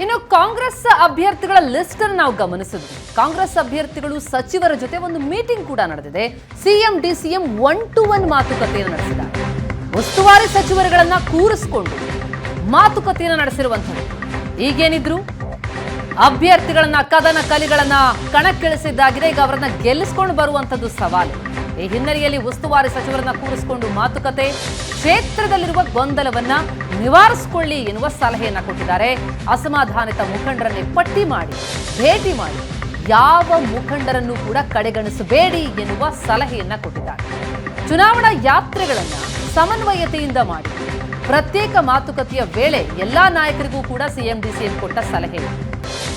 ಇನ್ನು ಕಾಂಗ್ರೆಸ್ ಅಭ್ಯರ್ಥಿಗಳ ಲಿಸ್ಟ್ ಅನ್ನು ನಾವು ಗಮನಿಸಿದ್ವಿ. ಕಾಂಗ್ರೆಸ್ ಅಭ್ಯರ್ಥಿಗಳು ಸಚಿವರ ಜೊತೆ ಒಂದು ಮೀಟಿಂಗ್ ಕೂಡ ನಡೆದಿದೆ. CM DCM one to one ಮಾತುಕತೆಯನ್ನು ನಡೆಸಿದ್ದಾರೆ. ಉಸ್ತುವಾರಿ ಸಚಿವರುಗಳನ್ನ ಕೂರಿಸಿಕೊಂಡು ಮಾತುಕತೆಯನ್ನು ನಡೆಸಿರುವಂಥದ್ದು. ಈಗೇನಿದ್ರು? ಅಭ್ಯರ್ಥಿಗಳನ್ನ, ಕದನ ಕಲಿಗಳನ್ನ ಕಣಕ್ಕಿಳಿಸಿದ್ದಾಗಿದೆ. ಈಗ ಅವರನ್ನ ಗೆಲ್ಲಿಸ್ಕೊಂಡು ಬರುವಂತದ್ದು ಸವಾಲು. ಈ ಹಿನ್ನೆಲೆಯಲ್ಲಿ ಉಸ್ತುವಾರಿ ಸಚಿವರನ್ನ ಕೂರಿಸಿಕೊಂಡು ಮಾತುಕತೆ ಕ್ಷೇತ್ರದಲ್ಲಿರುವ ಗೊಂದಲವನ್ನ ನಿವಾರಿಸಿಕೊಳ್ಳಿ ಎನ್ನುವ ಸಲಹೆಯನ್ನು ಕೊಟ್ಟಿದ್ದಾರೆ. ಅಸಮಾಧಾನಿತ ಮುಖಂಡರನ್ನೇ ಪಟ್ಟಿ ಮಾಡಿ, ಭೇಟಿ ಮಾಡಿ, ಯಾವ ಮುಖಂಡರನ್ನು ಕೂಡ ಕಡೆಗಣಿಸಬೇಡಿ ಎನ್ನುವ ಸಲಹೆಯನ್ನ ಕೊಟ್ಟಿದ್ದಾರೆ. ಚುನಾವಣಾ ಯಾತ್ರೆಗಳನ್ನು ಸಮನ್ವಯತೆಯಿಂದ ಮಾಡಿ, ಪ್ರತ್ಯೇಕ ಮಾತುಕತೆಯ ವೇಳೆ ಎಲ್ಲಾ ನಾಯಕರಿಗೂ ಕೂಡ ಸಿಎಂ, ಡಿಸಿಎಂ ಕೊಟ್ಟ ಸಲಹೆ.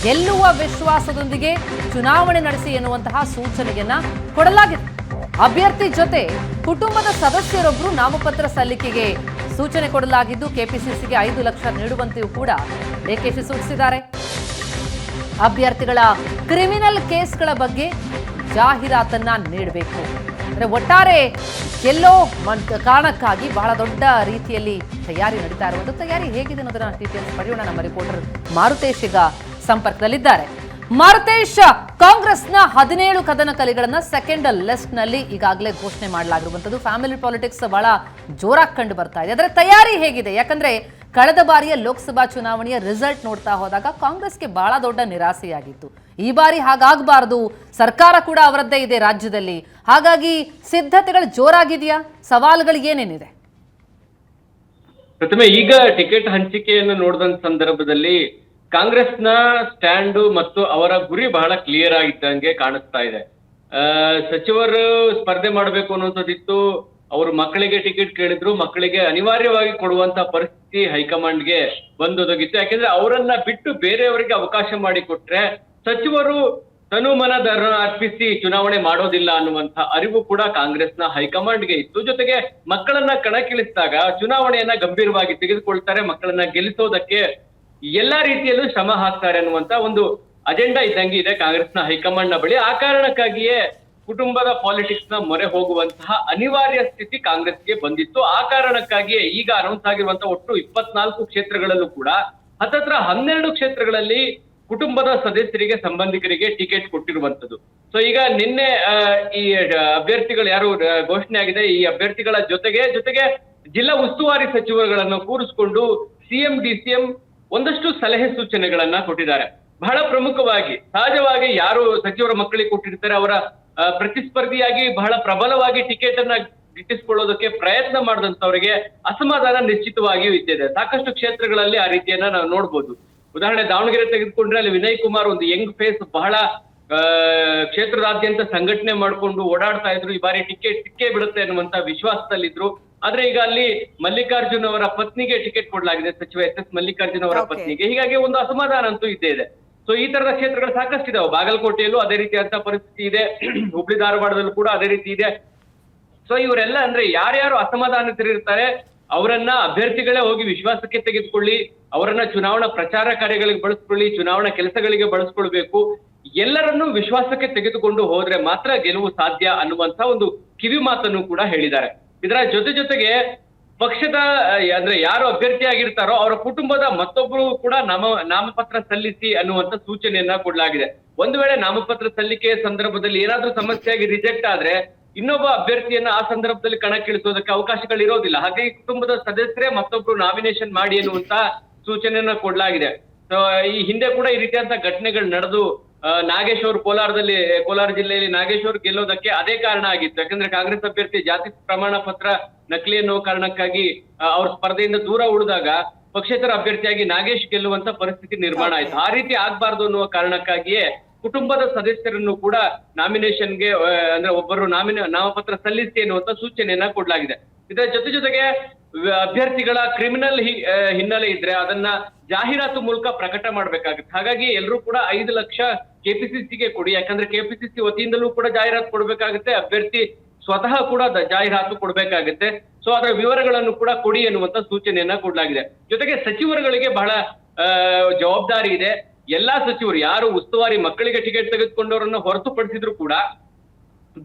ಗೆಲ್ಲುವ ವಿಶ್ವಾಸದೊಂದಿಗೆ ಚುನಾವಣೆ ನಡೆಸಿ ಎನ್ನುವಂತಹ ಸೂಚನೆಯನ್ನ ಕೊಡಲಾಗಿದೆ. ಅಭ್ಯರ್ಥಿ ಜೊತೆ ಕುಟುಂಬದ ಸದಸ್ಯರೊಬ್ಬರು ನಾಮಪತ್ರ ಸಲ್ಲಿಕೆಗೆ ಸೂಚನೆ ಕೊಡಲಾಗಿದ್ದು ಕೆಪಿಸಿಸಿಗೆ ಐದು ಲಕ್ಷ ನೀಡುವಂತೆಯೂ ಕೂಡ ಡಿಕೆಶಿ ಸೂಚಿಸಿದ್ದಾರೆ. ಅಭ್ಯರ್ಥಿಗಳ ಕ್ರಿಮಿನಲ್ ಕೇಸ್ಗಳ ಬಗ್ಗೆ ಜಾಹೀರಾತನ್ನ ನೀಡಬೇಕು. ಅಂದರೆ ಒಟ್ಟಾರೆ ಎಲ್ಲೋ ಕಾರಣಕ್ಕಾಗಿ ಬಹಳ ದೊಡ್ಡ ರೀತಿಯಲ್ಲಿ ತಯಾರಿ ನಡೀತಾ ಇರುವಂಥ ತಯಾರಿ ಹೇಗಿದೆ ಅನ್ನೋದನ್ನ ಡೀಟೇಲ್ಸ್ ಪಡೆಯೋಣ. ನಮ್ಮ ರಿಪೋರ್ಟರ್ ಮಾರುತೇಶ್ ಈಗ ಸಂಪರ್ಕದಲ್ಲಿದ್ದಾರೆ. ಮಾರುತೇಶ್, ಕಾಂಗ್ರೆಸ್ನ ಹದಿನೇಳು ಕದನ ಕಲಿಗಳನ್ನ ಸೆಕೆಂಡ್ ಲಿಸ್ಟ್ನಲ್ಲಿ ಈಗಾಗಲೇ ಘೋಷಣೆ ಮಾಡಲಾಗಿರುವಂತದ್ದು ಫ್ಯಾಮಿಲಿ ಪಾಲಿಟಿಕ್ಸ್ ಬಹಳ ಜೋರಾಗಿ ಕಂಡು ಬರ್ತಾ ಇದೆ. ಅದರ ತಯಾರಿ ಹೇಗಿದೆ? ಯಾಕಂದ್ರೆ ಕಳೆದ ಬಾರಿಯ ಲೋಕಸಭಾ ಚುನಾವಣೆಯ ರಿಸಲ್ಟ್ ನೋಡ್ತಾ ಹೋದಾಗ ಕಾಂಗ್ರೆಸ್ಗೆ ಬಹಳ ದೊಡ್ಡ ನಿರಾಸೆಯಾಗಿತ್ತು. ಈ ಬಾರಿ ಹಾಗಾಗಬಾರದು. ಸರ್ಕಾರ ಕೂಡ ಅವರದ್ದೇ ಇದೆ ರಾಜ್ಯದಲ್ಲಿ. ಹಾಗಾಗಿ ಸಿದ್ಧತೆಗಳು ಜೋರಾಗಿದೆಯಾ? ಸವಾಲುಗಳು ಏನೇನಿದೆ? ಪ್ರಥಮೆ ಈಗ ಟಿಕೆಟ್ ಹಂಚಿಕೆಯನ್ನು ನೋಡಿದ ಸಂದರ್ಭದಲ್ಲಿ ಕಾಂಗ್ರೆಸ್ನ ಸ್ಟ್ಯಾಂಡು ಮತ್ತು ಅವರ ಗುರಿ ಬಹಳ ಕ್ಲಿಯರ್ ಆಗಿದ್ದಂಗೆ ಕಾಣಿಸ್ತಾ ಇದೆ. ಸಚಿವರು ಸ್ಪರ್ಧೆ ಮಾಡಬೇಕು ಅನ್ನೋಂಥದ್ದಿತ್ತು ಅವರು ಮಕ್ಕಳಿಗೆ ಟಿಕೆಟ್ ಕೇಳಿದ್ರು. ಮಕ್ಕಳಿಗೆ ಅನಿವಾರ್ಯವಾಗಿ ಕೊಡುವಂತ ಪರಿಸ್ಥಿತಿ ಹೈಕಮಾಂಡ್ಗೆ ಬಂದೊದಗಿತ್ತು. ಯಾಕೆಂದ್ರೆ ಅವರನ್ನ ಬಿಟ್ಟು ಬೇರೆಯವರಿಗೆ ಅವಕಾಶ ಮಾಡಿಕೊಟ್ರೆ ಸಚಿವರು ತನುಮನ ದರ ಅರ್ಪಿಸಿ ಚುನಾವಣೆ ಮಾಡೋದಿಲ್ಲ ಅನ್ನುವಂತ ಅರಿವು ಕೂಡ ಕಾಂಗ್ರೆಸ್ನ ಹೈಕಮಾಂಡ್ಗೆ ಇತ್ತು. ಜೊತೆಗೆ ಮಕ್ಕಳನ್ನ ಕಣಕ್ಕಿಳಿಸಿದಾಗ ಚುನಾವಣೆಯನ್ನ ಗಂಭೀರವಾಗಿ ತೆಗೆದುಕೊಳ್ತಾರೆ. ಮಕ್ಕಳನ್ನ ಗೆಲ್ಲಿಸೋದಕ್ಕೆ ಎಲ್ಲಾ ರೀತಿಯಲ್ಲೂ ಶ್ರಮ ಹಾಕ್ತಾರೆ ಅನ್ನುವಂತ ಒಂದು ಅಜೆಂಡಾ ಇದ್ದಂಗೆ ಇದೆ ಕಾಂಗ್ರೆಸ್ನ ಹೈಕಮಾಂಡ್ನ ಬಳಿ. ಆ ಕಾರಣಕ್ಕಾಗಿಯೇ ಕುಟುಂಬದ ಪಾಲಿಟಿಕ್ಸ್ನ ಮೊರೆ ಹೋಗುವಂತಹ ಅನಿವಾರ್ಯ ಸ್ಥಿತಿ ಕಾಂಗ್ರೆಸ್ಗೆ ಬಂದಿತ್ತು. ಆ ಕಾರಣಕ್ಕಾಗಿಯೇ ಈಗ ಅನೌನ್ಸ್ ಆಗಿರುವಂತಹ ಒಟ್ಟು ಇಪ್ಪತ್ನಾಲ್ಕು ಕ್ಷೇತ್ರಗಳಲ್ಲೂ ಕೂಡ ಹತ್ತತ್ರ ಹನ್ನೆರಡು ಕ್ಷೇತ್ರಗಳಲ್ಲಿ ಕುಟುಂಬದ ಸದಸ್ಯರಿಗೆ, ಸಂಬಂಧಿಕರಿಗೆ ಟಿಕೆಟ್ ಕೊಟ್ಟಿರುವಂತದ್ದು ಸೊ ಈಗ ನಿನ್ನೆ ಈ ಅಭ್ಯರ್ಥಿಗಳು ಯಾರು ಘೋಷಣೆ ಆಗಿದೆ. ಈ ಅಭ್ಯರ್ಥಿಗಳ ಜೊತೆಗೆ ಜೊತೆಗೆ ಜಿಲ್ಲಾ ಉಸ್ತುವಾರಿ ಸಚಿವರುಗಳನ್ನು ಕೂರಿಸಿಕೊಂಡು ಸಿಎಂ, ಡಿಸಿಎಂ ಒಂದಷ್ಟು ಸಲಹೆ ಸೂಚನೆಗಳನ್ನ ಕೊಟ್ಟಿದ್ದಾರೆ. ಬಹಳ ಪ್ರಮುಖವಾಗಿ, ಸಹಜವಾಗಿ ಯಾರು ಸಚಿವರ ಮಕ್ಕಳಿಗೆ ಕೊಟ್ಟಿರ್ತಾರೆ, ಅವರ ಪ್ರತಿಸ್ಪರ್ಧಿಯಾಗಿ ಬಹಳ ಪ್ರಬಲವಾಗಿ ಟಿಕೆಟ್ ಅನ್ನ ಗಿಟ್ಟಿಸಿಕೊಳ್ಳೋದಕ್ಕೆ ಪ್ರಯತ್ನ ಮಾಡಿದಂತವರಿಗೆ ಅಸಮಾಧಾನ ನಿಶ್ಚಿತವಾಗಿಯೂ ಇದ್ದಿದೆ. ಸಾಕಷ್ಟು ಕ್ಷೇತ್ರಗಳಲ್ಲಿ ಆ ರೀತಿಯನ್ನ ನಾವು ನೋಡ್ಬೋದು. ಉದಾಹರಣೆ ದಾವಣಗೆರೆ ತೆಗೆದುಕೊಂಡ್ರೆ ಅಲ್ಲಿ ವಿನಯ್ ಕುಮಾರ್ ಒಂದು ಯಂಗ್ ಫೇಸ್ ಬಹಳ ಕ್ಷೇತ್ರದಾದ್ಯಂತ ಸಂಘಟನೆ ಮಾಡ್ಕೊಂಡು ಓಡಾಡ್ತಾ ಇದ್ರು. ಈ ಬಾರಿ ಟಿಕೆಟ್ ಸಿಕ್ಕೇ ಬಿಡುತ್ತೆ ಅನ್ನುವಂತ ವಿಶ್ವಾಸದಲ್ಲಿದ್ರು. ಆದ್ರೆ ಈಗ ಅಲ್ಲಿ ಮಲ್ಲಿಕಾರ್ಜುನ್ ಅವರ ಪತ್ನಿಗೆ ಟಿಕೆಟ್ ಕೊಡಲಾಗಿದೆ ಸಚಿವ ಎಸ್ ಎಸ್ ಮಲ್ಲಿಕಾರ್ಜುನ್ ಅವರ ಪತ್ನಿಗೆ. ಹೀಗಾಗಿ ಒಂದು ಅಸಮಾಧಾನ ಅಂತೂ ಇದ್ದೇ ಇದೆ. ಸೊ ಈ ತರದ ಕ್ಷೇತ್ರಗಳು ಸಾಕಷ್ಟು ಇದಾವೆ ಬಾಗಲಕೋಟೆಯಲ್ಲೂ ಅದೇ ರೀತಿಯಂತ ಪರಿಸ್ಥಿತಿ ಇದೆ. ಹುಬ್ಳಿ ಧಾರವಾಡದಲ್ಲೂ ಕೂಡ ಅದೇ ರೀತಿ ಇದೆ. ಸೊ ಇವರೆಲ್ಲ ಅಂದ್ರೆ ಯಾರ್ಯಾರು ಅಸಮಾಧಾನಿತರಿರ್ತಾರೆ ಅವರನ್ನ ಅಭ್ಯರ್ಥಿಗಳೇ ಹೋಗಿ ವಿಶ್ವಾಸಕ್ಕೆ ತೆಗೆದುಕೊಳ್ಳಿ ಅವರನ್ನ ಚುನಾವಣಾ ಪ್ರಚಾರ ಕಾರ್ಯಗಳಿಗೆ ಬಳಸ್ಕೊಳ್ಳಿ ಚುನಾವಣಾ ಕೆಲಸಗಳಿಗೆ ಬಳಸ್ಕೊಳ್ಬೇಕು. ಎಲ್ಲರನ್ನೂ ವಿಶ್ವಾಸಕ್ಕೆ ತೆಗೆದುಕೊಂಡು ಹೋದ್ರೆ ಮಾತ್ರ ಗೆಲುವು ಸಾಧ್ಯ ಅನ್ನುವಂತ ಒಂದು ಕಿವಿ ಮಾತನ್ನು ಕೂಡ ಹೇಳಿದ್ದಾರೆ. ಇದರ ಜೊತೆ ಜೊತೆಗೆ ಪಕ್ಷದ ಅಂದ್ರೆ ಯಾರು ಅಭ್ಯರ್ಥಿ ಆಗಿರ್ತಾರೋ ಅವರ ಕುಟುಂಬದ ಮತ್ತೊಬ್ಬರು ಕೂಡ ನಾಮ, ನಾಮಪತ್ರ ಸಲ್ಲಿಸಿ ಅನ್ನುವಂತ ಸೂಚನೆಯನ್ನ ಕೊಡಲಾಗಿದೆ. ಒಂದು ವೇಳೆ ನಾಮಪತ್ರ ಸಲ್ಲಿಕೆ ಸಂದರ್ಭದಲ್ಲಿ ಏನಾದ್ರೂ ಸಮಸ್ಯೆಯಾಗಿ ರಿಜೆಕ್ಟ್ ಆದ್ರೆ ಇನ್ನೊಬ್ಬ ಅಭ್ಯರ್ಥಿಯನ್ನ ಆ ಸಂದರ್ಭದಲ್ಲಿ ಕಣಕ್ಕಿಳಿಸೋದಕ್ಕೆ ಅವಕಾಶಗಳು ಇರೋದಿಲ್ಲ. ಹಾಗೆ ಕುಟುಂಬದ ಸದಸ್ಯರೇ ಮತ್ತೊಬ್ರು ನಾಮಿನೇಷನ್ ಮಾಡಿ ಅನ್ನುವಂತ ಸೂಚನೆಯನ್ನ ಕೊಡಲಾಗಿದೆ. ಸೊ, ಈ ಹಿಂದೆ ಕೂಡ ಈ ರೀತಿಯಾದಂತ ಘಟನೆಗಳು ನಡೆದು ನಾಗೇಶ್ ಅವರು ಕೋಲಾರದಲ್ಲಿ, ಕೋಲಾರ ಜಿಲ್ಲೆಯಲ್ಲಿ ನಾಗೇಶ್ ಅವರು ಗೆಲ್ಲೋದಕ್ಕೆ ಅದೇ ಕಾರಣ ಆಗಿತ್ತು. ಯಾಕಂದ್ರೆ ಕಾಂಗ್ರೆಸ್ ಅಭ್ಯರ್ಥಿ ಜಾತಿ ಪ್ರಮಾಣ ಪತ್ರ ನಕಲಿ ಅನ್ನೋ ಕಾರಣಕ್ಕಾಗಿ ಅವ್ರ ಸ್ಪರ್ಧೆಯಿಂದ ದೂರ ಉಳಿದಾಗ ಪಕ್ಷೇತರ ಅಭ್ಯರ್ಥಿಯಾಗಿ ನಾಗೇಶ್ ಗೆಲ್ಲುವಂತ ಪರಿಸ್ಥಿತಿ ನಿರ್ಮಾಣ ಆಯ್ತು. ಆ ರೀತಿ ಆಗ್ಬಾರ್ದು ಅನ್ನುವ ಕಾರಣಕ್ಕಾಗಿಯೇ ಕುಟುಂಬದ ಸದಸ್ಯರನ್ನು ಕೂಡ ನಾಮಿನೇಷನ್ಗೆ ಅಂದ್ರೆ ಒಬ್ಬರು ನಾಮಿನ ನಾಮಪತ್ರ ಸಲ್ಲಿಸಿ ಎನ್ನುವಂತ ಸೂಚನೆಯನ್ನ ಕೊಡಲಾಗಿದೆ. ಇದರ ಜೊತೆ ಜೊತೆಗೆ ಅಭ್ಯರ್ಥಿಗಳ ಕ್ರಿಮಿನಲ್ ಹಿನ್ನೆಲೆ ಇದ್ರೆ ಅದನ್ನ ಜಾಹೀರಾತು ಮೂಲಕ ಪ್ರಕಟ ಮಾಡ್ಬೇಕಾಗುತ್ತೆ. ಹಾಗಾಗಿ ಎಲ್ಲರೂ ಕೂಡ ಐದು ಲಕ್ಷ ಕೆಪಿಸಿಸಿಗೆ ಕೊಡಿ. ಯಾಕಂದ್ರೆ ಕೆಪಿಸಿಸಿ ವತಿಯಿಂದಲೂ ಕೂಡ ಜಾಹೀರಾತು ಕೊಡ್ಬೇಕಾಗುತ್ತೆ. ಅಭ್ಯರ್ಥಿ ಸ್ವತಃ ಕೂಡ ಜಾಹೀರಾತು ಕೊಡ್ಬೇಕಾಗುತ್ತೆ. ಸೊ ಅದರ ವಿವರಗಳನ್ನು ಕೂಡ ಕೊಡಿ ಎನ್ನುವಂತ ಸೂಚನೆಯನ್ನ ಕೊಡಲಾಗಿದೆ. ಜೊತೆಗೆ ಸಚಿವರುಗಳಿಗೆ ಬಹಳ ಜವಾಬ್ದಾರಿ ಇದೆ. ಎಲ್ಲಾ ಸಚಿವರು, ಯಾರು ಉಸ್ತುವಾರಿ ಮಕ್ಕಳಿಗೆ ಟಿಕೆಟ್ ತೆಗೆದುಕೊಂಡವರನ್ನ ಹೊರತುಪಡಿಸಿದ್ರು ಕೂಡ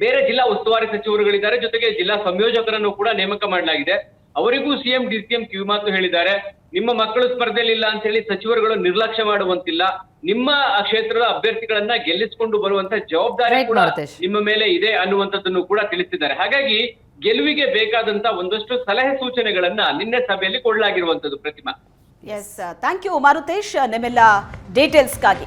ಬೇರೆ ಜಿಲ್ಲಾ ಉಸ್ತುವಾರಿ ಸಚಿವರುಗಳಿದ್ದಾರೆ ಜೊತೆಗೆ ಜಿಲ್ಲಾ ಸಂಯೋಜಕರನ್ನು ಕೂಡ ನೇಮಕ ಮಾಡಲಾಗಿದೆ. ಅವರಿಗೂ ಸಿಎಂ ಡಿ ಸಿ ಎಂ ಕಿವಿಮಾತು ಹೇಳಿದ್ದಾರೆ. ನಿಮ್ಮ ಮಕ್ಕಳು ಸ್ಪರ್ಧೆಯಲ್ಲಿ ಇಲ್ಲ ಅಂತ ಹೇಳಿ ಸಚಿವರುಗಳು ನಿರ್ಲಕ್ಷ್ಯ ಮಾಡುವಂತಿಲ್ಲ. ನಿಮ್ಮ ಆ ಕ್ಷೇತ್ರದ ಅಭ್ಯರ್ಥಿಗಳನ್ನ ಗೆಲ್ಲಿಸಿಕೊಂಡು ಬರುವಂತ ಜವಾಬ್ದಾರಿ ಕೂಡ ನಿಮ್ಮ ಮೇಲೆ ಇದೆ ಅನ್ನುವಂಥದ್ದನ್ನು ಕೂಡ ತಿಳಿಸಿದ್ದಾರೆ. ಹಾಗಾಗಿ ಗೆಲುವಿಗೆ ಬೇಕಾದಂತ ಒಂದಷ್ಟು ಸಲಹೆ ಸೂಚನೆಗಳನ್ನ ನಿನ್ನೆ ಸಭೆಯಲ್ಲಿ ಕೊಡಲಾಗಿರುವಂತದ್ದು Pratima. Yes thank you Maruthesh ನಿಮ್ಮೆಲ್ಲ ಡೀಟೇಲ್ಸ್ಗಾಗಿ